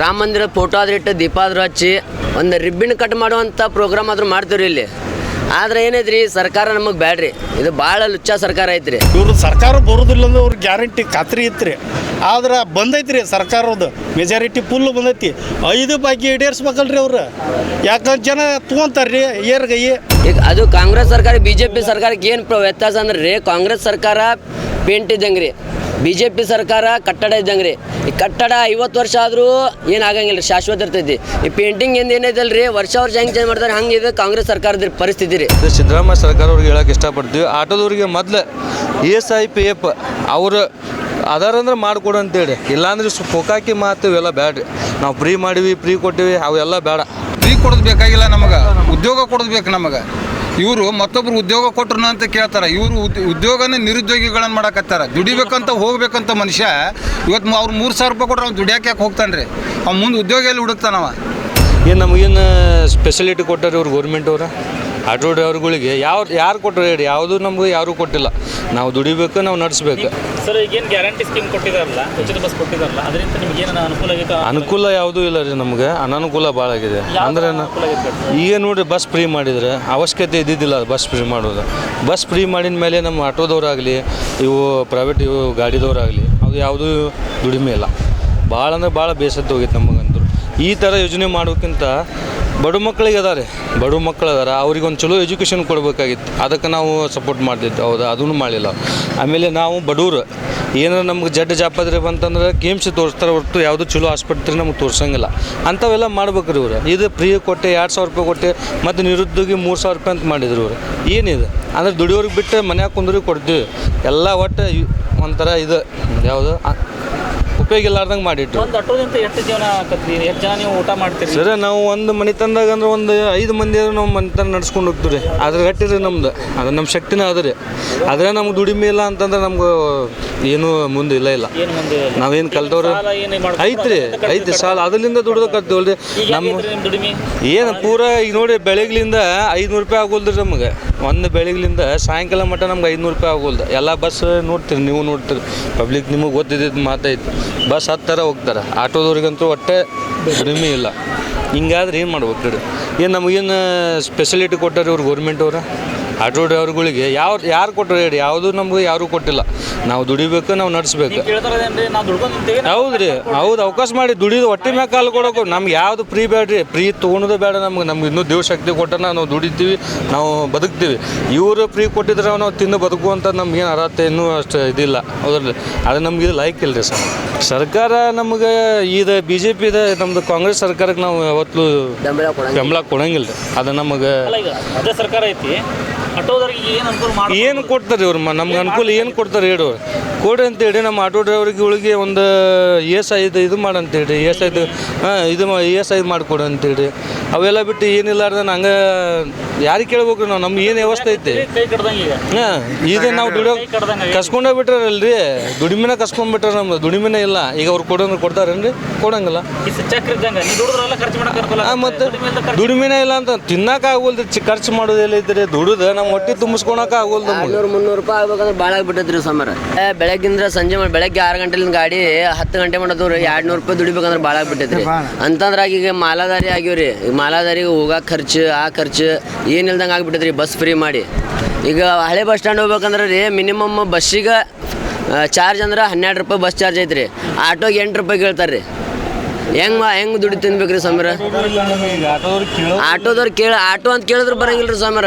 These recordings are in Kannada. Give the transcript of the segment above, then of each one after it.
ರಾಮ ಮಂದಿರ ಫೋಟೋ ಆದ್ರೆ ಇಟ್ಟು ದೀಪ ಆದ್ರೂ ಹಚ್ಚಿ ಒಂದು ರಿಬ್ಬಿನ್ ಕಟ್ ಮಾಡುವಂಥ ಪ್ರೋಗ್ರಾಮ್ ಆದರೂ ಮಾಡ್ತೀವ್ರಿ ಇಲ್ಲಿ. ಆದ್ರೆ ಏನೈತ್ರಿ ಸರ್ಕಾರ ನಮಗೆ ಬ್ಯಾಡ್ರಿ. ಇದು ಭಾಳ ಲುಚ್ಚ ಸರ್ಕಾರ ಐತ್ರಿ. ಇವರು ಸರ್ಕಾರ ಬರೋದಿಲ್ಲ ಅಂದ್ರೆ ಅವ್ರಿಗೆ ಗ್ಯಾರಂಟಿ ಖಾತ್ರಿ ಇತ್ತು ಆದ್ರೆ ಬಂದೈತ್ರಿ ಸರ್ಕಾರದ ಮೆಜಾರಿಟಿ ಫುಲ್ ಬಂದೈತಿ. ಐದು ಬಾಕಿ ಈಡೇರಿಸ್ಬೇಕಲ್ರಿ ಅವ್ರು. ಯಾಕಂದ್ರೆ ಜನ ತೊಗೊಂತಾರ್ರಿ ಏರ್ಗೈ. ಈಗ ಅದು ಕಾಂಗ್ರೆಸ್ ಸರ್ಕಾರ ಬಿ ಜೆ ಪಿ ಸರ್ಕಾರಕ್ಕೆ ಏನು ವ್ಯತ್ಯಾಸ ಅಂದ್ರೆ ರೀ ಕಾಂಗ್ರೆಸ್ ಸರ್ಕಾರ ಪೇಂಟ್ ಇದ್ದಂಗೆ ರೀ ಬಿ ಜೆ ಪಿ ಸರ್ಕಾರ ಕಟ್ಟಡ ಇದ್ದಂಗೆ ರೀ ಈ ಕಟ್ಟಡ ಐವತ್ತು ವರ್ಷ ಆದರೂ ಏನಾಗಂಗಿಲ್ಲ ರೀ ಶಾಶ್ವತ ಇರ್ತೈತಿ. ಈ ಪೇಂಟಿಂಗ್ ಇಂದ ಏನೈತಲ್ಲ ರೀ ವರ್ಷ ವರ್ಷ ಹೆಂಗೆ ಚೇಂಜ್ ಮಾಡ್ತಾರೆ ಹಂಗೆ ಇದು ಕಾಂಗ್ರೆಸ್ ಸರ್ಕಾರದ ಪರಿಸ್ಥಿತಿ ರೀ. ಸಿದ್ದರಾಮಯ್ಯ ಸರ್ಕಾರ ಅವ್ರಿಗೆ ಹೇಳಕ್ಕೆ ಇಷ್ಟಪಡ್ತೀವಿ. ಆಟೋದವ್ರಿಗೆ ಮೊದಲು E S I P F ಅವರು ಆಧಾರ ಅಂದ್ರೆ ಮಾಡಿಕೊಡು ಅಂತೇಳಿ. ಇಲ್ಲಾಂದ್ರೆ ಸು ಪೊಕಾಕಿ ಮಾತು ಇವೆಲ್ಲ ಬೇಡ್ರಿ ನಾವು ಫ್ರೀ ಮಾಡಿವಿ ಫ್ರೀ ಕೊಟ್ಟಿವಿ ಅವೆಲ್ಲ ಬೇಡ ಫ್ರೀ ಕೊಡೋದು ಬೇಕಾಗಿಲ್ಲ ನಮಗೆ. ಉದ್ಯೋಗ ಕೊಡೋದು ಬೇಕು ನಮಗೆ. ಇವರು ಮತ್ತೊಬ್ರು ಉದ್ಯೋಗ ಕೊಟ್ರು ಅಂತ ಕೇಳ್ತಾರೆ. ಇವರು ಉದ್ಯೋಗನೇ ನಿರುದ್ಯೋಗಿಗಳನ್ನ ಮಾಡಕತ್ತಾರ. ದುಡಿಬೇಕಂತ ಹೋಗ್ಬೇಕಂತ ಮನುಷ್ಯ ಇವತ್ತು ಅವ್ರು ಮೂರು ಸಾವಿರ ರೂಪಾಯಿ ಕೊಟ್ರೆ ಅವ್ನು ದುಡಿಯಾಕೆ ಯಾಕೆ ಹೋಗ್ತಾನೆ ರೀ ಅವ್ನು ಮುಂದೆ ಉದ್ಯೋಗ ಎಲ್ಲಿ ಹುಡುಕ್ತಾನವ ಏನು ನಮಗೇನು ಸ್ಪೆಷಲಿಟಿ ಕೊಟ್ಟಾರೆ ಇವ್ರು ಗೌರ್ಮೆಂಟ್ ಅವ್ರು? ಆಟೋ ಡ್ರೈವರ್ಗಳಿಗೆ ಯಾವ, ಯಾರು ಕೊಟ್ಟರು ಹೇಳಿ, ಯಾವುದು ನಮಗೆ ಯಾರೂ ಕೊಟ್ಟಿಲ್ಲ. ನಾವು ದುಡಿಬೇಕು, ನಾವು ನಡೆಸ್ಬೇಕು. ಸರ್ ಈಗೇನು ಗ್ಯಾರಂಟಿ ಸ್ಕೀಮ್ ಕೊಟ್ಟಿದಾರಲ್ಲ ಉಚಿತ ಬಸ್ ಕೊಟ್ಟಿದಾರಲ್ಲ ಅದರಿಂದ ನಿಮ್ಗೆ ಏನು ಅನುಕೂಲ ಆಗೈತೆ? ಅನುಕೂಲ ಯಾವುದೂ ಇಲ್ಲ ರೀ ನಮಗೆ ಅನನುಕೂಲ ಭಾಳ ಆಗಿದೆ. ಅಂದ್ರೆ ಈಗ ನೋಡ್ರಿ ಬಸ್ ಫ್ರೀ ಮಾಡಿದ್ರೆ ಅವಶ್ಯಕತೆ ಇದ್ದಿದ್ದಿಲ್ಲ ಬಸ್ ಫ್ರೀ ಮಾಡೋದು. ಬಸ್ ಫ್ರೀ ಮಾಡಿದ ಮೇಲೆ ನಮ್ಮ ಆಟೋದವ್ರಾಗಲಿ ಇವು ಪ್ರೈವೇಟ್ ಇವು ಗಾಡಿದವ್ರಾಗಲಿ ಅದು ಯಾವುದೂ ದುಡಿಮೆ ಇಲ್ಲ. ಭಾಳ ಅಂದ್ರೆ ಭಾಳ ಬೇಸತ್ತು ಹೋಗಿತ್ತು ನಮಗಂತೂ. ಈ ಥರ ಯೋಜನೆ ಮಾಡೋಕ್ಕಿಂತ ಬಡ ಮಕ್ಕಳಿಗೆ ಅದಾರೆ ಬಡ ಮಕ್ಕಳು ಅದಾರ ಅವ್ರಿಗೆ ಒಂದು ಚಲೋ ಎಜುಕೇಷನ್ ಕೊಡಬೇಕಾಗಿತ್ತು. ಅದಕ್ಕೆ ನಾವು ಸಪೋರ್ಟ್ ಮಾಡ್ತಿದ್ದು ಹೌದಾ? ಅದನ್ನು ಮಾಡಲಿಲ್ಲ ಆಮೇಲೆ ನಾವು ಬಡವರು. ಏನಾರ ನಮ್ಗೆ ಜಡ್ಡ ಜಾಪತ್ರೆ ಬಂತಂದ್ರೆ ಗೇಮ್ಸ್ ತೋರಿಸ್ತಾರೆ ಹೊರತು ಯಾವುದು ಚಲೋ ಆಸ್ಪತ್ರೆ ನಮ್ಗೆ ತೋರ್ಸಂಗಿಲ್ಲ. ಅಂಥವೆಲ್ಲ ಮಾಡ್ಬೇಕ್ರಿ ಇವರು. ಇದು ಫ್ರೀ ಕೊಟ್ಟೆ, ಎರಡು ಸಾವಿರ ರೂಪಾಯಿ ಕೊಟ್ಟೆ, ಮತ್ತು ನಿರುದ್ಯೋಗಿ ಮೂರು ಸಾವಿರ ರೂಪಾಯಿ ಅಂತ ಮಾಡಿದ್ರು ಇವರು. ಏನಿದೆ? ಅಂದ್ರೆ ದುಡಿಯೋರಿಗೆ ಬಿಟ್ಟು ಮನ್ಯಾಗ ಕುಂದ್ರಿಗೆ ಕೊಡ್ತೀವಿ. ಎಲ್ಲ ಒಟ್ಟು ಒಂಥರ ಇದು. ಯಾವುದು? ಉಪಯೋಗ ಇಲ್ಲಾರ್ದಂಗೆ ಮಾಡಿಟ್ರು. ಒಂದು ಆಟೋದಿಂದ ಎಷ್ಟು ಜೀವನ ಆಕತ್ರಿ ಎಷ್ಟು ಜನ ನೀವು ಊಟ ಮಾಡ್ತೀರಿ. ಸರ್ ನಾವು ಒಂದು ಮನೆತನದಾಗ ಅಂದ್ರೆ ಒಂದು ಐದು ಮಂದಿ ಆದ್ರೆ ನಾವು ಮನೆತನ ನಡ್ಸ್ಕೊಂಡು ಹೋಗ್ತೀವಿ ರೀ ಅದ್ರ ಗಟ್ಟಿರಿ ನಮ್ದು. ಅದು ನಮ್ಮ ಶಕ್ತಿನೇ ಅದ ರೀ. ಆದರೆ ನಮ್ಗೆ ದುಡಿಮೆ ಇಲ್ಲ ಅಂತಂದ್ರೆ ನಮ್ಗೆ ಏನು ಮುಂದೆ ಇಲ್ಲ ಇಲ್ಲ. ಏನು ಮುಂದೆ ನಾವೇನು ಕಲ್ತವ್ರು ಸಾಲ ಏನು ಮಾಡ್ಕೊಂಡು ಐತ್ರಿ ಐತಿ ಸಾಲ ಅದರಿಂದ ದುಡ್ದು ಕಲ್ತೀವಲ್ರಿ ನಮ್ಮ ನಿಮ್ಮ ದುಡಿಮೆ? ಏನು ಪೂರ ಈಗ ನೋಡಿ ಬೆಳಗ್ಲಿಂದ ಐದುನೂರು ರೂಪಾಯಿ ಆಗೋಲ್ದ್ರಿ ನಮಗೆ. ಒಂದು ಬೆಳಗ್ಲಿಂದ ಸಾಯಂಕಾಲ ಮಟ್ಟ ನಮ್ಗೆ ಐದುನೂರು ರೂಪಾಯಿ ಆಗೋಲ್ದು. ಎಲ್ಲ ಬಸ್ ನೋಡ್ತೀರಿ ನೀವು ನೋಡ್ತೀರಿ. ಪಬ್ಲಿಕ್ ನಿಮಗೆ ಗೊತ್ತಿದ್ದು ಮಾತೈತಿ. ಬಸ್ ಹತ್ತಾರ ಹೋಗ್ತಾರೆ. ಆಟೋದವ್ರಿಗಂತೂ ಒಟ್ಟೆ ಕಡಿಮೆ ಇಲ್ಲ. ಹಿಂಗಾದ್ರೆ ಏನು ಮಾಡ್ಬೇಕು ಏನು ನಮಗೇನು ಸ್ಪೆಷಲಿಟಿ ಕೊಟ್ಟಾರೆ ಇವ್ರು ಗೌರ್ಮೆಂಟ್ ಅವ್ರ? ಆಟೋ ಡ್ರೈವರ್ಗಳಿಗೆ ಯಾವ ಯಾರು ಕೊಟ್ಟರು ಹೇಳಿ? ಯಾವುದು ನಮ್ಗೆ ಯಾರು ಕೊಟ್ಟಿಲ್ಲ. ನಾವು ದುಡಿಬೇಕು ನಾವು ನಡೆಸ್ಬೇಕು. ಹೌದು ರೀ ಹೌದು ಅವಕಾಶ ಮಾಡಿ ದುಡಿದು ಹೊಟ್ಟೆ ಮ್ಯಾಗ ಕಾಲು ಕೊಡೋಕು ನಮ್ಗೆ ಯಾವುದು ಫ್ರೀ ಬೇಡ್ರಿ ಫ್ರೀ ತೊಗೊಳೋದು ಬೇಡ ನಮ್ಗೆ. ನಮ್ಗೆ ಇನ್ನೂ ದೇವ್ ಶಕ್ತಿ ಕೊಟ್ಟನ ನಾವು ದುಡಿತೀವಿ ನಾವು ಬದುಕ್ತೀವಿ. ಇವರು ಫ್ರೀ ಕೊಟ್ಟಿದ್ರೆ ನಾವು ತಿಂದು ಬದುಕುವಂಥ ನಮ್ಗೇನು ಅರ್ಹತೆ ಇನ್ನೂ ಅಷ್ಟು ಇದಿಲ್ಲ. ಹೌದ್ರಿ ಅದು ನಮ್ಗೆ ಇದು ಲೈಕ್ ಇಲ್ಲ ರೀ ಸರ್. ಸರ್ಕಾರ ನಮ್ಗೆ ಇದು ಬಿ ಜೆ ಪಿದ ನಮ್ದು ನಮ್ಮದು ಕಾಂಗ್ರೆಸ್ ಸರ್ಕಾರಕ್ಕೆ ನಾವು ಯಾವತ್ತೂ ಬೆಂಬಲ ಕೊಡಂಗಿಲ್ಲ. ರೀ ಅದು ನಮಗೆ ಸರ್ಕಾರ ಐತಿ. ಏನು ಏನು ಕೊಡ್ತಾರೆ ಇವ್ರು? ಮ- ನಮ್ಗೆ ಅನುಕೂಲ ಏನು ಕೊಡ್ತಾರೆ ಹೇಳು. ಕೊಡಿ ಅಂತೇಳಿ ನಮ್ಮ ಆಟೋ ಡ್ರೈವರ್ಗಳಿಗೆ ಒಂದು ಎಸ್ ಐದು ಇದು ಮಾಡಂತೇಳಿ ಎಸ್ ಐದು, ಹಾಂ, ಇದು ಎಸ್ ಐದು ಮಾಡಿಕೊಡು ಅಂತೇಳಿ ಅವೆಲ್ಲ ಬಿಟ್ಟು ಏನಿಲ್ಲಾರ್ದ ನಂಗೆ ಯಾರಿಗೆ ಕೇಳ್ಬೇಕು ನಾವು? ನಮ್ಗೆ ಏನು ವ್ಯವಸ್ಥೆ ಐತಿ? ಕೈ ಕಡ್ದಂಗೆ ಈಗ. ಹಾಂ ಈಗ ನಾವು ದುಡಿಯೋ. ಕಸ್ಕೊಂಡೇ ಬಿಟ್ರಲ್ರಿ ದುಡಿಮೆನ ಕಸ್ಕೊಂಡ್ಬಿಟ್ರೆ ನಮ್ದು ದುಡಿಮೆನೇ ಇಲ್ಲ. ಈಗ ಅವ್ರು ಕೊಡೋದ್ರೆ ಕೊಡ್ತಾರೇನ್ರಿ? ಕೊಡಂಗಿಲ್ಲ. ಮತ್ತೆ ದುಡಿಮೆನೇ ಇಲ್ಲ ಅಂತ ತಿನ್ನಕ್ಕೆ ಆಗೋಲ್ದು ಖರ್ಚು ಮಾಡೋದು ಎಲ್ಲೈತ್ರಿ ದುಡಿದು ನಮ್ಮ ಹೊಟ್ಟೆ ತುಂಬಿಸ್ಕೊಳಕ್ಕೆ ಆಗೋಲ್ದು ನಮಗೆ. ಮುನ್ನೂರು ಮುನ್ನೂರು ರೂಪಾಯಿ ಆಗ್ಬೇಕಂದ್ರೆ ಭಾಳ ಆಗ್ಬಿಟ್ಟದ್ರಿ ಸಮರ. ಏ ಬೆಳಗ್ಗಿಂದ ಸಂಜೆ ಮಾಡಿ ಬೆಳಗ್ಗೆ ಆರು ಗಂಟೆಲಿಂದ ಗಾಡಿ ಹತ್ತು ಗಂಟೆ ಮಾಡೋದು ಎರಡು ನೂರು ರೂಪಾಯಿ ದುಡಿಬೇಕಂದ್ರೆ ಭಾಳ ಆಗ್ಬಿಟ್ಟೈತ್ರಿ. ಅಂತಂದ್ರಾಗ ಈಗ ಮಾಲಾದಾರಿ ಆಗಿವ್ರಿ. ಮಾಲಾದಾರಿಗೆ ಹೋಗೋ ಖರ್ಚು ಆ ಖರ್ಚು ಏನಿಲ್ದಂಗೆ ಆಗ್ಬಿಟ್ಟೈತ್ರಿ ಬಸ್ ಫ್ರೀ ಮಾಡಿ. ಈಗ ಹಳೆ ಬಸ್ ಸ್ಟ್ಯಾಂಡ್ ಹೋಗ್ಬೇಕಂದ್ರೆ ರೀ ಮಿನಿಮಮ್ ಬಸ್ಸಿಗೆ ಚಾರ್ಜ್ ಅಂದ್ರೆ ಹನ್ನೆರಡು ರೂಪಾಯಿ ಬಸ್ ಚಾರ್ಜ್ ಐತ್ರಿ. ಆಟೋಗೆ ಎಂಟು ರೂಪಾಯಿ ಕೇಳ್ತಾರೆ ರೀ ಹೆಂಗ್ ಮಾ ಹೆಂಗೆ ದುಡಿ ತಿನ್ಬೇಕ್ರಿ ಸಮರ ಆಟೋದವ್ರು ಕೇಳ ಆಟೋ ಅಂತ ಕೇಳಿದ್ರು ರೀ ಸಮರ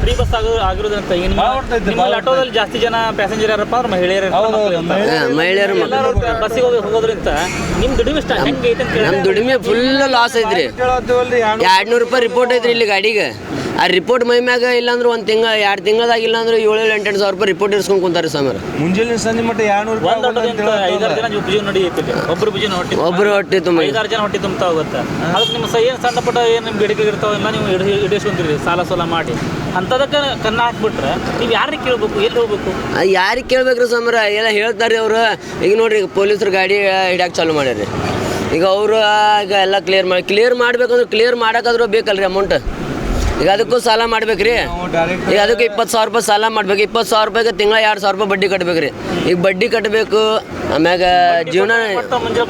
ಫ್ರೀ ಬಸ್ ಆಗೋ ಆಗಿರೋದ್ರಿಂದ ಈಗ ನಿಮ್ಮ ಆಟೋದಲ್ಲಿ ಜಾಸ್ತಿ ಜನ ಪ್ಯಾಸೆಂಜರ್ ಯಾರಪ್ಪ? ಅವ್ರ ಮಹಿಳೆಯರು ಮಹಿಳೆಯರು ಬಸ್ಸಿಗೆ ಹೋಗಿ ಹೋಗೋದ್ರಿಂದ ನಿಮ್ಮ ದುಡಿಮೆ ಇಷ್ಟ ಹೆಂಗೆ ಐತೆ ಅಂತ ಕೇಳಿ ನಮ್ಮ ದುಡಿಮೆ ಫುಲ್ ಲಾಸ್ ಐತ್ರಿ. ಎರಡ್ನೂರು ರೂಪಾಯಿ ರಿಪೋರ್ಟ್ ಐತ್ರಿ ಇಲ್ಲಿ ಗಾಡಿಗೆ. ಆ ರಿಪೋರ್ಟ್ ಮೈ ಮ್ಯಾಗ ಇಲ್ಲಾಂದ್ರೆ ಒಂದು ತಿಂಗಳ ಎರಡು ತಿಂಗಳದಾಗ ಇಲ್ಲಾಂದ್ರೆ ಏಳು ಏಳು ಎಂಟು ಸಾವಿರ ರೂಪಾಯಿ ರಿಪೋರ್ಟ್ ಇರ್ಸ್ಕೊಂಡು ಕುಂತಾರೆ ಸಮರ ಮುಂಜಾನೆ ಸಂಜೆ ಮಟ್ಟ ಎರಡ್ನೂರು ಒಂದು ಬಿಜಿ ಒಬ್ರು ಹೊಟ್ಟೆ ಒಬ್ರು ಹೊಟ್ಟೆ ತುಂಬ. ಐದಾರು ಜನ ಹೊಟ್ಟೆ ತುಂಬ್ತಾ ಹೋಗುತ್ತೆ ಅದಕ್ಕೆ ನಿಮ್ಮ ಸ ಏನು ಸಣ್ಣ ಪುಟ್ಟ ಏನು ನಿಮ್ಮ ಬೇಡಿಕೆ ಇರ್ತಾವೆಲ್ಲ ನೀವು ಇಡ ಇಡಿಸ್ಕೊಂತೀರಿ ಸಾಲ ಸಾಲ ಮಾಡಿ. ಅಂಥದಕ್ಕೆ ಕನ್ನ ಹಾಕ್ಬಿಟ್ರೆ ನೀವು ಯಾರಿಗೆ ಕೇಳಬೇಕು ಎಲ್ಲಿ ಹೋಗ್ಬೇಕು? ಯಾರಿಗೆ ಕೇಳ್ಬೇಕ್ರಿ ಸಮರ ಎಲ್ಲ ಹೇಳ್ತಾರೆ ಅವರು. ಈಗ ನೋಡ್ರಿ ಈಗ ಪೊಲೀಸರು ಗಾಡಿ ಹಿಡ್ಯಾಕೆ ಚಾಲು ಮಾಡ್ಯಾರಿ ಈಗ ಅವರು ಈಗ ಎಲ್ಲ ಕ್ಲಿಯರ್ ಮಾಡಿ ಕ್ಲಿಯರ್ ಮಾಡ್ಬೇಕಂದ್ರೆ ಕ್ಲಿಯರ್ ಮಾಡೋಕ್ಕಾದ್ರೂ ಬೇಕಲ್ರಿ ಅಮೌಂಟ್ ಈಗ ಅದಕ್ಕೂ ಸಾಲ ಮಾಡ್ಬೇಕ್ರಿ. ಈಗ ಅದಕ್ಕೆ ಇಪ್ಪತ್ತು ಸಾವಿರ ರೂಪಾಯಿ ಸಾಲ ಮಾಡ್ಬೇಕು. ಇಪ್ಪತ್ತು ಸಾವಿರ ರೂಪಾಯಿಗೆ ತಿಂಗಳ ಎರಡು ಸಾವಿರ ರೂಪಾಯಿ ಬಡ್ಡಿ ಕಟ್ಬೇಕ್ರಿ. ಈಗ ಬಡ್ಡಿ ಕಟ್ಟಬೇಕು ಆಮ್ಯಾಗ ಜೀವನ ಮಟ್ಟ ಮಂಜಾಳ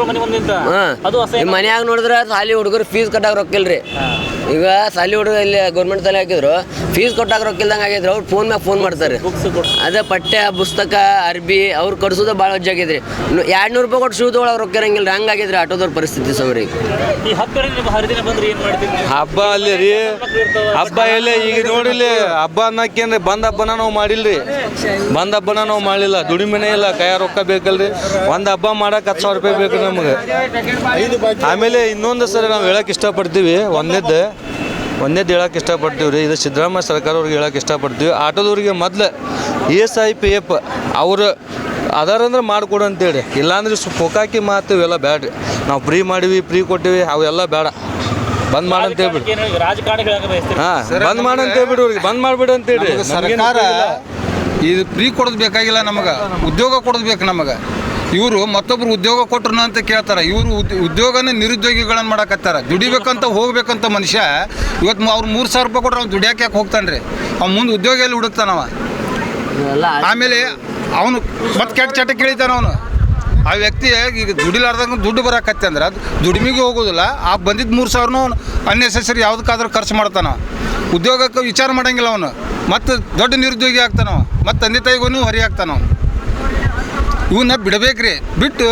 ಹಾಂ. ಅದು ಅಸಹ್ಯ. ಈ ಮನ್ಯಾಗ ನೋಡಿದ್ರೆ ಸಾಲಿ ಹುಡುಗರು ಫೀಸ್ ಕಟ್ಟಾಕ ರೊಕ್ಕಿಲ್ರಿ ಈಗ ಸಾಲಿ ಹುಡುಗರು ಇಲ್ಲಿ ಗೌರ್ಮೆಂಟ್ ತಲೆ ಹಾಕಿದ್ರು ಫೀಸ್ ಕೊಟ್ಟಾಗ ರೊಕ್ಕಿಲ್ದಂಗೆ ಆಗಿದ್ರು ಅವ್ರು ಫೋನ್ ಮ್ಯಾಗ ಫೋನ್ ಮಾಡ್ತಾರೆ. ಅದೇ ಪಠ್ಯ ಪುಸ್ತಕ ಅರ್ಬಿ ಅವ್ರು ಕಡಿಸೋದು ಭಾಳ ಆಗಿದ್ರಿ. ಎರಡು ನೂರು ರೂಪಾಯಿ ಕೊಟ್ಟು ಶೂ ತೊಗೊಳಕ್ಕೆ ರೊಕ್ಕ ಇರಂಗಿಲ್ಲ ಹಂಗಾಗಿದ್ರಿ ಆಟೋದವ್ರ ಪರಿಸ್ಥಿತಿ ಸೌರಿ ಈ ಹತ್ತು ಕಡೆ ಹರಿದಿನ ಬಂದ್ರೆ ಏನು ಮಾಡ್ತೀರಿ ನೀವು? ಹಬ್ಬ ಅಲ್ಲಿ ರೀ ಹಬ್ಬ ಎಲ್ಲ? ಈಗ ನೋಡಿಲಿ ಹಬ್ಬ ಅನ್ನಕ್ಕೇನ್ರಿ ಬಂದ ಹಬ್ಬನ ನಾವು ಮಾಡಿಲ್ರಿ. ಬಂದ ಹಬ್ಬನ ನಾವು ಮಾಡಿಲ್ಲ. ದುಡಿಮೆನೇ ಇಲ್ಲ. ಕೈಯ ರೊಕ್ಕ ಬೇಕಲ್ರಿ. ಒಂದು ಹಬ್ಬ ಮಾಡಕ್ಕೆ ಹತ್ತು ಸಾವಿರ ರೂಪಾಯಿ ಬೇಕು ನಮಗೆ. ಆಮೇಲೆ ಇನ್ನೊಂದು ಸರಿ ನಾವು ಹೇಳಕ್ಕೆ ಇಷ್ಟಪಡ್ತೀವಿ. ಒಂದೇದ್ದು. ಒಂದೇದ್ದು ಹೇಳಕ್ಕೆ ಇಷ್ಟಪಡ್ತೀವಿ ರೀ. ಇದು ಸಿದ್ದರಾಮಯ್ಯ ಸರ್ಕಾರವ್ರಿಗೆ ಹೇಳಕ್ಕೆ ಇಷ್ಟಪಡ್ತೀವಿ. ಆಟೋದವ್ರಿಗೆ ಮೊದ್ಲು ಎಸ್ ಐ ಪಿ ಎಫ್ ಅವರು ಅದಾರಂದ್ರೆ ಮಾಡಿಕೊಡು ಅಂತೇಳಿ. ಇಲ್ಲಾಂದ್ರೆ ಸು ಪೊಕಾಕಿ ಮಾತು ಇವೆಲ್ಲ ಬ್ಯಾಡ್ರಿ. ನಾವು ಫ್ರೀ ಮಾಡಿವಿ, ಫ್ರೀ ಕೊಟ್ಟಿವಿ, ಅವೆಲ್ಲ ಬೇಡ ಬಂದ್ ಮಾಡಂತ ಹೇಳ್ಬಿಡಿ. ಹಾಂ ಬಂದ್ ಮಾಡಂತ ಹೇಳ್ಬಿಡಿ ಅವ್ರಿಗೆ. ಬಂದ್ ಮಾಡ್ಬಿಡಿ ಅಂತ ಹೇಳಿ ಸರ್ಕಾರ ಇದು ಫ್ರೀ ಕೊಡೋದು ಬೇಕಾಗಿಲ್ಲ ನಮಗೆ. ಉದ್ಯೋಗ ಕೊಡೋದು ಬೇಕು ನಮಗೆ. ಇವರು ಮತ್ತೊಬ್ರು ಉದ್ಯೋಗ ಕೊಟ್ರು ಅಂತ ಕೇಳ್ತಾರೆ. ಇವರು ಉದ್ಯೋಗನ ನಿರುದ್ಯೋಗಿಗಳನ್ನ ಮಾಡಕತ್ತಾರ. ದುಡಿಬೇಕಂತ ಹೋಗ್ಬೇಕಂತ ಮನುಷ್ಯ ಇವತ್ತು ಅವ್ರು ಮೂರು ಸಾವಿರ ರೂಪಾಯಿ ಕೊಟ್ರೆ ಅವ್ನು ದುಡಿಯಾಕೆ ಯಾಕೆ ಹೋಗ್ತಾನೆ ರೀ? ಅವ್ನು ಮುಂದೆ ಉದ್ಯೋಗ ಎಲ್ಲಿ ಹುಡುಕ್ತಾನವ ಆಮೇಲೆ ಅವನು ಮತ್ತೆ ಕೆಟ್ಟ ಚಟ ಕೇಳಿತಾನ ಅವನು. ಆ ವ್ಯಕ್ತಿ ಈಗ ದುಡಿಲಾರ್ದಂಗೆ ದುಡ್ಡು ಬರಕತ್ತೆ ಅಂದ್ರೆ ಅದು ದುಡಿಮೆಗೆ ಹೋಗೋದಿಲ್ಲ. ಆ ಬಂದಿದ್ದ ಮೂರು ಸಾವಿರನೂ ಅನ್ನೆಸೆಸರಿ ಯಾವುದಕ್ಕಾದ್ರೂ ಖರ್ಚು ಮಾಡ್ತಾನೆ. ಉದ್ಯೋಗಕ್ಕೆ ವಿಚಾರ ಮಾಡಂಗಿಲ್ಲ ಅವನು. ಮತ್ತು ದೊಡ್ಡ ನಿರುದ್ಯೋಗಿ ಆಗ್ತಾನವ. ಮತ್ತು ತಂದೆ ತಾಯಿಗೂ ಹೊರಿ ಆಗ್ತಾನವ. ಇವನ್ನ ಬಿಡಬೇಕ್ರಿ. ಬಿಟ್ಟು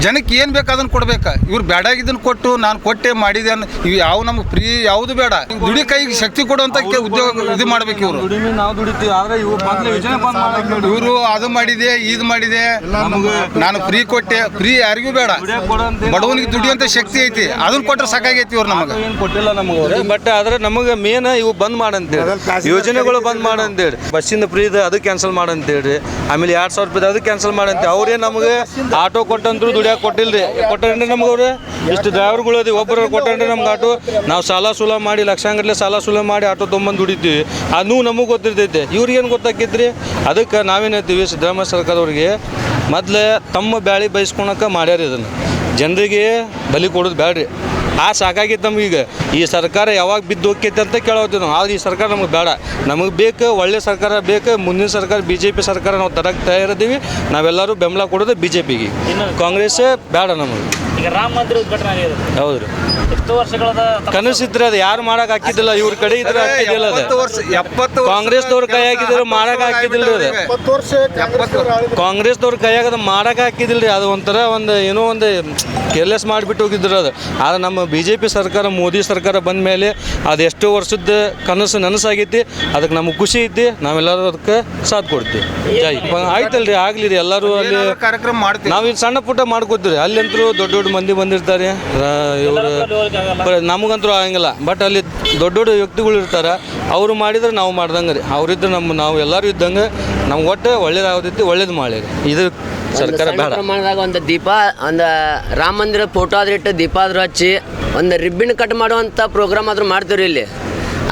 ಜನಕ್ಕೆ ಏನು ಬೇಕು ಅದನ್ನು ಕೊಡ್ಬೇಕು? ಇವ್ರು ಬೇಡಾಗಿದ್ದನ್ನು ಕೊಟ್ಟು ನಾನು ಕೊಟ್ಟೆ ಮಾಡಿದೆ ಅನ್ನ ಇವು ಯಾವ ನಮ್ಗೆ ಫ್ರೀ ಯಾವುದು ಬೇಡ. ದುಡಿ ಕೈಗೆ ಶಕ್ತಿ ಕೊಡುವಂಥ ಕೆ- ಉದ್ಯೋಗ ಇದು ಮಾಡ್ಬೇಕು ಇವರು. ದುಡಿಮೆ ನಾವು ದುಡಿತೀವಿ ಆದ್ರೆ ಇವ್ರು ಮೊದಲು ಯೋಜನೆ ಬಂದ್ ಮಾಡಕ್ಕೆ ನೋಡಿ ಇವರು ಅದು ಮಾಡಿದೆ ಇದು ಮಾಡಿದೆ. ನಾನು ಫ್ರೀ ಕೊಟ್ಟೆ ಫ್ರೀ ಯಾರಿಗೂ ಬೇಡ. ಬಡವನಿಗೆ ದುಡಿಯುವಂತ ಶಕ್ತಿ ಐತಿ. ಅದನ್ನ ಕೊಟ್ರೆ ಸಾಕಾಗೈತಿ ಇವ್ರು ನಮಗೆ. ಏನು ಕೊಟ್ಟಿಲ್ಲ ನಮಗೆ ಬಟ್ ಆದ್ರೆ ನಮಗೆ ಮೇನ್ ಇವು ಬಂದ್ ಮಾಡಂತೇಳಿ. ಯೋಜನೆಗಳು ಬಂದ್ ಮಾಡಂತೇಳಿ. ಬಸ್ಸಿಂದ ಫ್ರೀ ಇದೆ ಅದು ಕ್ಯಾನ್ಸಲ್ ಮಾಡಂತೇಳಿ. ಆಮೇಲೆ ಎರಡ್ ಸಾವಿರ ರೂಪಾಯಿ ಅದು ಕ್ಯಾನ್ಸಲ್ ಮಾಡಂತೆ ಅವ್ರೇ ನಮಗೆ ಆಟೋ ಕೊಟ್ಟಂದ್ರು ದುಡಿಯಾಕೆ ಕೊಟ್ಟಿಲ್ರಿ. ಕೊಟ್ಟಂದ್ರೆ ನಮ್ಗೆ ಅವ್ರು ಇಷ್ಟು ಡ್ರೈವರ್ಗಳು ಅದಿ ಒಬ್ಬರು ಕೊಟ್ಟಂದ್ರೆ ನಮ್ಗೆ ಆಟೋ. ನಾವು ಸಾಲ ಸೂಲ ಮಾಡಿ, ಲಕ್ಷಾಂಗಟ್ಲೆ ಸಾಲ ಸೂಲ ಮಾಡಿ ಆಟೋ ತೊಗೊಂಬಂದು ದುಡಿತೀವಿ. ಅದು ನಮಗೆ ಗೊತ್ತಿರ್ತೈತೆ. ಇವ್ರಿಗೇನು ಗೊತ್ತಾಕೈತ್ರಿ? ಅದಕ್ಕೆ ನಾವೇನು ಹೇಳ್ತೀವಿ, ಸಿದ್ದರಾಮಯ್ಯ ಸರ್ಕಾರದವ್ರಿಗೆ ಮೊದಲೇ ತಮ್ಮ ಬ್ಯಾಳಿ ಬಯಸ್ಕೊಳಕ್ಕೆ ಮಾಡ್ಯಾರ ಇದನ್ನು. ಜನರಿಗೆ ಬಲಿ ಕೊಡೋದು ಬ್ಯಾಡ್ರಿ. ಆ ಸಾಕಾಗಿತ್ತು ನಮಗೀಗ ಈ ಸರ್ಕಾರ ಯಾವಾಗ ಬಿದ್ದು ಹೋಗ್ತೈತೆ ಅಂತ ಕೇಳೋತೀವಿ ನಾವು. ಆದ್ರೆ ಈ ಸರ್ಕಾರ ನಮಗೆ ಬೇಡ. ನಮಗೆ ಬೇಕು ಒಳ್ಳೆ ಸರ್ಕಾರ ಬೇಕು ಮುಂದಿನ ಸರ್ಕಾರ ಬಿ ಜೆ ಪಿ ಸರ್ಕಾರ ನಾವು ತರಕ್ಕೆ ತಯಾರಿದ್ದೀವಿ. ನಾವೆಲ್ಲರೂ ಬೆಂಬಲ ಕೊಡೋದು ಬಿ ಜೆ ಪಿಗೆ ಕಾಂಗ್ರೆಸ್ ಬೇಡ ನಮಗೆ. ಈಗ ರಾಮ ಮಂದಿರ ಉದ್ಘಾಟನೆ ಹೌದು ರೀ. ವರ್ಷಗಳದ ಕನಸಿದ್ರೆ ಅದು ಯಾರು ಮಾಡಕ್ ಹಾಕಿದ್ದಿಲ್ಲ? ಇವ್ರ ಕಡೆ ಇದ್ರೆ ಹಾಕಿದ್ದಿಲ್ಲ ಅದು. ಎಪ್ಪತ್ತು ವರ್ಷ ಎಪ್ಪತ್ತು ವರ್ಷ ಕಾಂಗ್ರೆಸ್ದವ್ರ ಕೈ ಹಾಕಿದ್ರೆ ಮಾಡಕ್ ಹಾಕಿದಿಲ್ಲ ರೀ ಅದು. ಕಾಂಗ್ರೆಸ್ದವ್ರ ಕೈಯಾಗ ಅದು ಮಾಡಕ್ಕೆ ಹಾಕಿದಿಲ್ರಿ ಅದು ಒಂಥರ ಒಂದು ಏನೋ ಒಂದು ಕೇರ್ಲೆಸ್ ಮಾಡಿಬಿಟ್ಟು ಹೋಗಿದ್ರು ಅದು. ಆದ್ರೆ ನಮ್ಮ ಬಿ ಜೆ ಪಿ ಸರ್ಕಾರ ಮೋದಿ ಸರ್ಕಾರ ಬಂದ ಮೇಲೆ ಅದು ಎಷ್ಟೋ ವರ್ಷದ ಕನಸು ನನಸಾಗೈತಿ. ಅದಕ್ಕೆ ನಮಗೆ ಖುಷಿ ಐತಿ. ನಾವೆಲ್ಲರೂ ಅದಕ್ಕೆ ಸಾಥ್ ಕೊಡ್ತೀವಿ. ಜೈ. ಆಯ್ತಲ್ರಿ ಆಗಲಿ ರೀ. ಎಲ್ಲರೂ ಅಲ್ಲಿ ಕಾರ್ಯಕ್ರಮ ಮಾಡ್ತೀವಿ ನಾವು ಇಲ್ಲಿ ಸಣ್ಣ ಪುಟ್ಟ ಮಾಡ್ಕೊತೀವಿ ಅಲ್ಲಂತರೂ ದೊಡ್ಡ ದೊಡ್ಡ ಮಂದಿ ಬಂದಿರ್ತಾರೆ. ಇವರು ಆಗಲ್ಲ. ನಮಗಂತೂ ಆಗಂಗಿಲ್ಲ. ಬಟ್ ಅಲ್ಲಿ ದೊಡ್ಡ ದೊಡ್ಡ ವ್ಯಕ್ತಿಗಳು ಇರ್ತಾರೆ. ಅವರು ಮಾಡಿದ್ರೆ ನಾವು ಮಾಡ್ದಂಗೆ ರೀ. ಅವರಿದ್ದು ನಮ್ಮ ನಾವು ಎಲ್ಲರೂ ಇದ್ದಂಗೆ ನಮ್ಗೆ ಒಟ್ಟು ಒಳ್ಳೇದಾಗತೈತಿ ಒಳ್ಳೇದು ಮಾಡಿ ಇದು ಸರ್ಕಾರ ಬೇಡ. ಪ್ರಮಾಣದಾಗ ಒಂದು ದೀಪ ಒಂದು ರಾಮ ಮಂದಿರ ಫೋಟೋ ಆದ್ರೆ ಇಟ್ಟು ದೀಪ ಆದ್ರೂ ಹಚ್ಚಿ ಒಂದು ರಿಬ್ಬಿನ್ ಕಟ್ ಮಾಡುವಂಥ ಪ್ರೋಗ್ರಾಮ್ ಆದರೂ ಮಾಡ್ತೀವಿ ಇಲ್ಲಿ.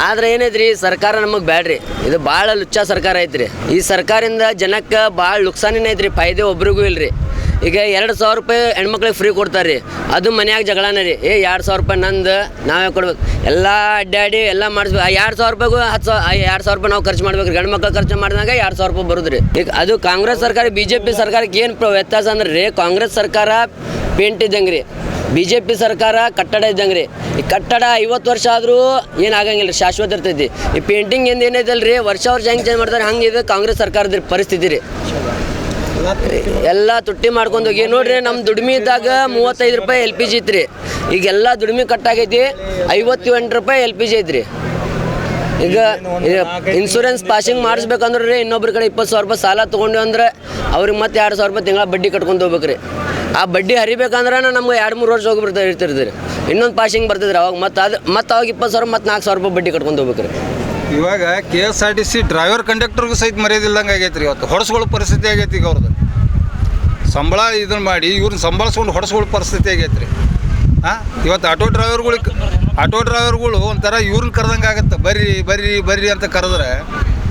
ಆದ್ರೆ ಏನೈತ್ರಿ ಸರ್ಕಾರ ನಮಗೆ ಬ್ಯಾಡ್ರಿ. ಇದು ಭಾಳ ಲುಚ್ಚ ಸರ್ಕಾರ ಐತ್ರಿ. ಈ ಸರ್ಕಾರದಿಂದ ಜನಕ್ಕೆ ಭಾಳ ನುಕ್ಸಾನಿನ ಐತ್ರಿ. ಫಾಯ್ದೆ ಒಬ್ರಿಗೂ ಇಲ್ರಿ. ಈಗ ಎರಡು ಸಾವಿರ ರೂಪಾಯಿ ಹೆಣ್ಮಕ್ಳಿಗೆ ಫ್ರೀ ಕೊಡ್ತಾರೆ ರೀ. ಅದು ಮನ್ಯಾಗ ಜಗಳನ ರೀ. ಏ, ಎರಡು ಸಾವಿರ ರೂಪಾಯಿ ನಂದು, ನಾವೇ ಕೊಡ್ಬೇಕು. ಎಲ್ಲ ಅಡ್ಡಾಡಿ ಎಲ್ಲ ಮಾಡಿಸ್ಬೇಕು. ಎರಡು ಸಾವಿರ ರೂಪಾಯಿಗೂ ಹತ್ತು ಸಾವಿರ ಎರಡು ಸಾವಿರ ರೂಪಾಯಿ ನಾವು ಖರ್ಚು ಮಾಡ್ಬೇಕು ರೀ. ಗಂಡು ಖರ್ಚು ಮಾಡಿದಾಗ ಎರಡು ಸಾವಿರ ರೂಪಾಯಿ ಬರುದು ರೀ. ಈಗ ಅದು ಕಾಂಗ್ರೆಸ್ ಸರ್ಕಾರ ಬಿ ಜೆ ಪಿ ಸರ್ಕಾರಕ್ಕೆ ಏನು ವ್ಯತ್ಯಾಸ ಅಂದ್ರೆ ರೀ, ಕಾಂಗ್ರೆಸ್ ಸರ್ಕಾರ ಪೇಂಟ್ ಇದ್ದಂಗೆ ರೀ. ಬಿ ಜೆ ಪಿ ಸರ್ಕಾರ ಕಟ್ಟಡ ಇದ್ದಂಗೆ ರೀ. ಈ ಕಟ್ಟಡ ಐವತ್ತು ವರ್ಷ ಆದರೂ ಏನು ಆಗಂಗಿಲ್ಲ ರೀ. ಶಾಶ್ವತ ಇರ್ತೈತಿ. ಈ ಪೇಂಟಿಂಗ್ ಏನು ಏನೈತಲ್ಲ ರೀ ವರ್ಷ ವರ್ಷ ಹೆಂಗೆ ಚೇಂಜ್ ಮಾಡ್ತಾರೆ, ಹಂಗೆ ಇದು ಕಾಂಗ್ರೆಸ್ ಸರ್ಕಾರದ ಪರಿಸ್ಥಿತಿ ರೀ. ಎಲ್ಲ ತುಟ್ಟಿ ಮಾಡ್ಕೊಂಡು ಹೋಗಿ. ನೋಡ್ರಿ ನಮ್ಮ ದುಡಿಮೆ ಇದ್ದಾಗ ಮೂವತ್ತೈದು ರೂಪಾಯಿ ಎಲ್ ಪಿ ಜಿ ಇತ್ತು ರೀ ಈಗೆಲ್ಲ ದುಡಿಮೆ ಕಟ್ಟಾಗೈತಿ, ಐವತ್ತೆಂಟು ರೂಪಾಯಿ ಎಲ್ ಪಿ ಜಿ ಐತ್ರಿ. ಈಗ ಇನ್ಸೂರೆನ್ಸ್ ಪಾಸಿಂಗ್ ಮಾಡಿಸ್ಬೇಕಂದ್ರೆ ರೀ, ಇನ್ನೊಬ್ರ ಕಡೆ ಇಪ್ಪತ್ತು ಸಾವಿರ ರೂಪಾಯಿ ಸಾಲ ತೊಗೊಂಡು ಅಂದ್ರೆ ಅವ್ರಿಗೆ ಮತ್ತೆ ಎರಡು ಸಾವಿರ ರೂಪಾಯಿ ತಿಂಗಳ ಬಡ್ಡಿ ಕಟ್ಕೊಂಡು ಹೋಗ್ಬೇಕು ರೀ ಆ ಬಡ್ಡಿ ಹರಿಬೇಕಂದ್ರೆ ನಮ್ಗೆ ಎರಡು ಮೂರು ವರ್ಷ ಹೋಗಿ ಇರ್ತಿರ್ತೀರಿ. ಇನ್ನೊಂದು ಪಾಸಿಂಗ್ ಬರ್ತಿದ್ರಿ ಅವಾಗ. ಮತ್ತೆ ಅದು ಮತ್ತೆ ಅವಾಗ ಇಪ್ಪತ್ತು ಸಾವಿರ, ಮತ್ತೆ ನಾಲ್ಕು ಸಾವಿರ ರೂಪಾಯಿ ಬಡ್ಡಿ ಕಟ್ಕೊಂಡು ಹೋಗ್ಬೇಕು ರೀ ಇವಾಗ K S R T C driver ಕಂಡಕ್ಟರ್ಗೂ ಸಹಿತ ಮರ್ಯಾದಿಲ್ಲದಂಗೆ ಆಗೈತೆ ರೀ ಇವತ್ತು. ಹೊಡೆಸ್ಕೊಳ್ಳೋ ಪರಿಸ್ಥಿತಿ ಆಗೈತಿ ಈಗ ಅವ್ರದ್ದು ಸಂಬಳ ಇದನ್ನ ಮಾಡಿ ಇವ್ರನ್ನ ಸಂಬಳಿಸ್ಕೊಂಡು ಹೊಡೆಸ್ಕೊಳ್ಳೋ ಪರಿಸ್ಥಿತಿ ಆಗೈತೆ ರೀ. ಹಾಂ ಇವತ್ತು ಆಟೋ ಡ್ರೈವರ್ಗಳಿಗೆ ಆಟೋ ಡ್ರೈವರ್ಗಳು ಒಂಥರ ಇವ್ರನ್ನ ಕರೆದಂಗೆ ಆಗುತ್ತೆ. ಬರ್ರಿ ಬರ್ರಿ ಬರ್ರಿ ಅಂತ ಕರೆದ್ರೆ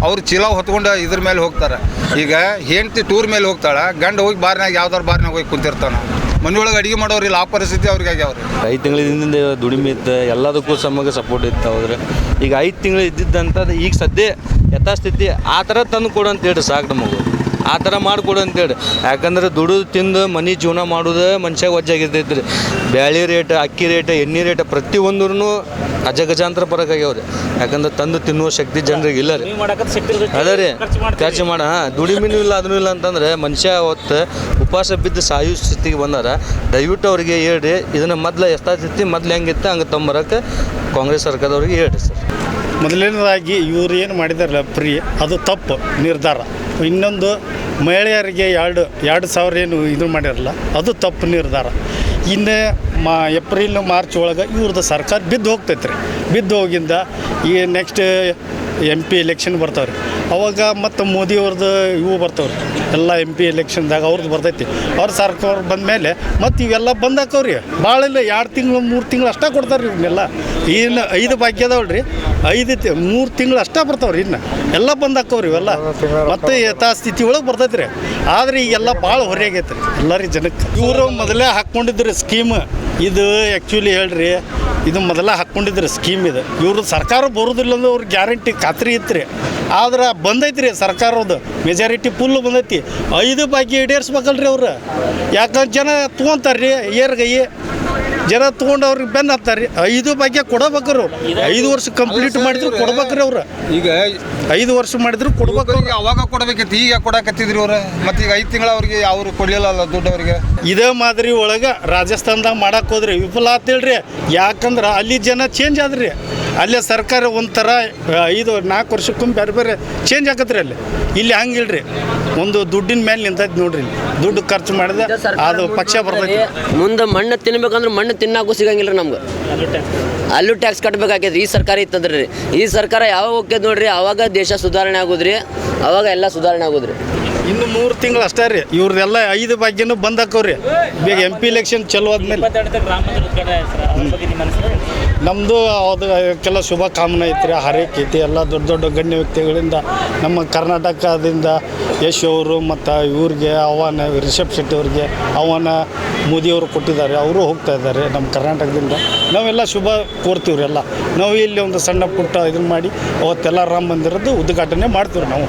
ಅವ್ರು ಚೀಲ ಹೊತ್ಕೊಂಡು ಇದ್ರ ಮೇಲೆ ಹೋಗ್ತಾರೆ. ಈಗ ಹೆಂಡ್ತಿ ಟೂರ್ ಮೇಲೆ ಹೋಗ್ತಾಳೆ, ಗಂಡ ಹೋಗಿ ಬಾರ್ನಾಗ ಯಾವ್ದಾರು ಬಾರ್ನಾಗ ಹೋಗಿ ಕುಂತಿರ್ತಾನೆ. ಮನೆಯೊಳಗೆ ಅಡಿಗೆ ಮಾಡೋರಿಲ್ಲ ಆ ಪರಿಸ್ಥಿತಿ ಅವ್ರಿಗೆ ಆಗ್ಯಾವ್ರಿ. ಐದು ತಿಂಗಳ ಹಿಂದಿಂದ ದುಡಿಮೆ ಇತ್ತು, ಎಲ್ಲದಕ್ಕೂ ಸಮಗೆ ಸಪೋರ್ಟ್ ಇತ್ತು ಹೋದ್ರೆ ಈಗ ಐದು ತಿಂಗಳು ಇದ್ದಿದ್ದಂಥದ್ದು ಈಗ ಸದ್ಯ ಯಥಾಸ್ಥಿತಿ ಆ ಥರ ತಂದು ಕೊಡು ಅಂತ ಹೇಳಿ ಸಾಕು ನಮಗೆ. ಆ ಥರ ಮಾಡಿಕೊಡು ಅಂತೇಳಿ. ಯಾಕಂದ್ರೆ ದುಡಿದು ತಿಂದು ಮನೆ ಜೀವನ ಮಾಡೋದು ಮನುಷ್ಯ ಒಜ್ಜಾಗಿರ್ತೈತೆ ರೀ ಬ್ಯಾಳಿ ರೇಟ್ ಅಕ್ಕಿ ರೇಟ್ ಎಣ್ಣೆ ರೇಟ್ ಪ್ರತಿಯೊಂದೂ ಅಜಗಜಾಂತರ ಬರೋಕ್ಕಾಗ್ಯಾವ ರೀ. ಯಾಕಂದ್ರೆ ತಂದು ತಿನ್ನುವ ಶಕ್ತಿ ಜನರಿಗೆ ಇಲ್ಲ ರೀ. ನೀವು ಮಾಡಕತ್ತ ಶಕ್ತಿ ಇರ್ತೈತಿ, ಅದೇ ರೀ. ಖರ್ಚು ಮಾಡ ಹಾಂ ದುಡಿಮೆನೂ ಇಲ್ಲ ಅದನ್ನೂ ಇಲ್ಲ ಅಂತಂದ್ರೆ ಮನುಷ್ಯ ಅವತ್ತು ಉಪವಾಸ ಬಿದ್ದು ಸಾಯೋ ಸ್ಥಿತಿಗೆ ಬಂದಾರ. ದಯವಿಟ್ಟು ಅವ್ರಿಗೆ ಹೇಳ್ರಿ ಇದನ್ನು ಮೊದ್ಲು ಸ್ಥಿತಿ ಮೊದ್ಲು ಹೆಂಗಿತ್ತು ಹಂಗೆ ತೊಂಬರಕ್ಕೆ ಕಾಂಗ್ರೆಸ್ ಸರ್ಕಾರದವ್ರಿಗೆ ಹೇಳ್ರಿ ಸರ್. ಮೊದಲನೇದಾಗಿ ಇವ್ರು ಏನು ಮಾಡಿದಾರಲ್ಲ ಫ್ರೀ ಅದು ತಪ್ಪು ನಿರ್ಧಾರ. ಇನ್ನೊಂದು ಮಹಿಳೆಯರಿಗೆ ಎರಡು ಎರಡು ಸಾವಿರ ಏನು ಇದು ಮಾಡಿರಲ್ಲ, ಅದು ತಪ್ಪು ನಿರ್ಧಾರ. ಇನ್ನು ಮಾ, ಏಪ್ರಿಲ್, ಮಾರ್ಚ್ ಒಳಗೆ ಇವ್ರದ್ದು ಸರ್ಕಾರ ಬಿದ್ದು ಹೋಗ್ತೈತೆ ರೀ. ಬಿದ್ದು ಹೋಗಿಂದ ಈ ನೆಕ್ಸ್ಟ್ ಎಂ ಪಿ ಎಲೆಕ್ಷನ್ ಬರ್ತಾವೆ ರೀ ಅವಾಗ ಮತ್ತು ಮೋದಿಯವ್ರದ್ದು ಇವು ಬರ್ತಾವೆ ರೀ ಎಲ್ಲ ಎಂ ಪಿ ಎಲೆಕ್ಷನ್ದಾಗ ಅವ್ರದ್ದು ಬರ್ತೈತಿ. ಅವ್ರ ಸರ್ಕಾರ ಬಂದ ಮೇಲೆ ಮತ್ತು ಇವೆಲ್ಲ ಬಂದಾಕವ್ರಿ ಭಾಳ ಇಲ್ಲ, ಎರಡು ತಿಂಗಳು, ಮೂರು ತಿಂಗಳು ಅಷ್ಟೇ ಕೊಡ್ತಾರೆ ರೀ ಇವನ್ನೆಲ್ಲ ಇನ್ನು ಐದು ಭಾಗ್ಯ ಅದಾವಲ್ರಿ. ಐದು ತಿ, ಮೂರು ತಿಂಗಳು ಅಷ್ಟೇ ಬರ್ತಾವ್ರಿ ಇನ್ನು. ಎಲ್ಲ ಬಂದಾಕವ್ರಿ ಇವೆಲ್ಲ. ಮತ್ತೆ ಯಥಾಸ್ಥಿತಿ ಒಳಗೆ ಬರ್ತೈತಿ ರೀ ಆದ್ರೆ ಈಗೆಲ್ಲ ಭಾಳ ಹೊರೆಯಾಗೈತೆ ರೀ ಎಲ್ಲರಿ ಜನಕ್ಕೆ ಇವರು ಮೊದಲೇ ಹಾಕ್ಕೊಂಡಿದ್ರು ಸ್ಕೀಮ್. ಇದು ಆ್ಯಕ್ಚುಲಿ ಹೇಳ್ರಿ, ಇದು ಮೊದಲ ಹಾಕ್ಕೊಂಡಿದ್ರು ಸ್ಕೀಮ್ ಇದು. ಇವರು ಸರ್ಕಾರ ಬರೋದಿಲ್ಲ ಅಂದ್ರೆ ಅವ್ರಿಗೆ ಗ್ಯಾರಂಟಿ ಖಾತ್ರಿ ಇತ್ತು ರೀ ಆದ್ರೆ ಬಂದೈತಿ ರೀ ಸರ್ಕಾರದ್ದು. ಮೆಜಾರಿಟಿ ಫುಲ್ ಬಂದೈತಿ. ಐದು ಬಾಕಿ ಈಡೇರಿಸ್ಬೇಕಲ್ರಿ ಅವ್ರು. ಯಾಕಂದ್ರೆ ಜನ ತೊಗೊಂತಾರೆ ರೀ ಏರ್ಗೈ. ಜನ ತೊಗೊಂಡು ಅವ್ರಿಗೆ ಬೆನ್ನು ಹತ್ತಾರೆ ಐದು ಬಗ್ಗೆ ಕೊಡಬೇಕ್ರು ಐದು ವರ್ಷ ಕಂಪ್ಲೀಟ್ ಮಾಡಿದ್ರು ಕೊಡ್ಬೇಕ್ರಿ ಅವ್ರು. ಈಗ ಐದು ವರ್ಷ ಮಾಡಿದ್ರು ಕೊಡ್ಬೇಕು ಅವ್ರಿಗೆ ಅವಾಗ ಕೊಡಬೇಕಿತ್ತು ಈಗ ಕೊಡಕತ್ತಿದ್ರಿ ಅವ್ರ. ಮತ್ತೆ ಈಗ ಐದು ತಿಂಗಳ ಅವ್ರಿಗೆ ಅವ್ರು ಕೊಡಲಿಲ್ಲ ಅಲ್ಲ ದುಡ್ಡು ಅವ್ರಿಗೆ. ಇದೇ ಮಾದರಿ ಒಳಗೆ ರಾಜಸ್ಥಾನದಾಗ ಮಾಡಕ್ಕೆ ಹೋದ್ರಿ. ವಿಫಲ ಆತೇಳ್ರಿ. ಯಾಕಂದ್ರೆ ಅಲ್ಲಿ ಜನ ಚೇಂಜ್ ಆದ್ರಿ. ಅಲ್ಲೇ ಸರ್ಕಾರ ಒಂಥರ ಐದು ನಾಲ್ಕು ವರ್ಷಕ್ಕೊಮ್ಮೆ ಬೇರೆ ಬೇರೆ ಚೇಂಜ್ ಆಕತ್ರಿ ಅಲ್ಲಿ. ಇಲ್ಲಿ ಹಂಗಿಲ್ರಿ. ಒಂದು ದುಡ್ಡಿನ ಮೇಲೆ ನಿಂತೈತಿ ನೋಡ್ರಿ ದುಡ್ಡು ಖರ್ಚು ಮಾಡಿದ್ರೆ ಅದು ಪಕ್ಷ ಬರ್ತೈತಿ. ಮುಂದೆ ಮಣ್ಣು ತಿನ್ಬೇಕಂದ್ರೆ ಮಣ್ಣು ತಿನ್ನಾಕು ಸಿಗಂಗಿಲ್ಲ ರೀ ನಮ್ಗೆ. ಅಲ್ಲೂ ಟ್ಯಾಕ್ಸ್. ಅಲ್ಲೂ ಟ್ಯಾಕ್ಸ್ ಕಟ್ಬೇಕಾಗ್ಯದ ಈ ಸರ್ಕಾರ ಇತ್ತಂದ್ರೆ. ರೀ ಈ ಸರ್ಕಾರ ಯಾವಾಗ ಹೋಗ್ಯದ ನೋಡ್ರಿ ಅವಾಗ ದೇಶ ಸುಧಾರಣೆ ಆಗೋದ್ರಿ ಅವಾಗ ಎಲ್ಲ ಸುಧಾರಣೆ ಆಗೋದ್ರಿ. ಇನ್ನು ಮೂರು ತಿಂಗಳು ಅಷ್ಟೇ ರೀ. ಇವ್ರದೆಲ್ಲ ಐದು ಭಾಗ್ಯನೂ ಬಂದ್ ಹಾಕವ್ರಿ ಬೇಗ ಎಂ ಪಿ ಎಲೆಕ್ಷನ್ ಚಲೋ ಆದ್ಮೇಲೆ. ನಮ್ಮದು ಅದು ಕೆಲ ಶುಭ ಕಾಮನೆ ಐತ್ರಿ. ಹರೇಕ್ ಐತಿ ಎಲ್ಲ ದೊಡ್ಡ ದೊಡ್ಡ ಗಣ್ಯ ವ್ಯಕ್ತಿಗಳಿಂದ ನಮ್ಮ ಕರ್ನಾಟಕದಿಂದ ಯಶ್ ಅವರು ಮತ್ತು ಇವ್ರಿಗೆ ಅವನ ರಿಷಬ್ ಶೆಟ್ಟಿ ಅವ್ರಿಗೆ ಆಹ್ವಾನ ಮೋದಿಯವರು ಕೊಟ್ಟಿದ್ದಾರೆ. ಅವರು ಹೋಗ್ತಾ ಇದ್ದಾರೆ ನಮ್ಮ ಕರ್ನಾಟಕದಿಂದ. ನಾವೆಲ್ಲ ಶುಭ ಕೋರ್ತೀವ್ರಿ ಎಲ್ಲ. ನಾವು ಇಲ್ಲಿ ಒಂದು ಸಣ್ಣ ಪುಟ್ಟ ಇದನ್ನು ಮಾಡಿ ಅವತ್ತೆಲ್ಲ ರಾಮ ಮಂದಿರದ್ದು ಉದ್ಘಾಟನೆ ಮಾಡ್ತೀವಿ ನಾವು.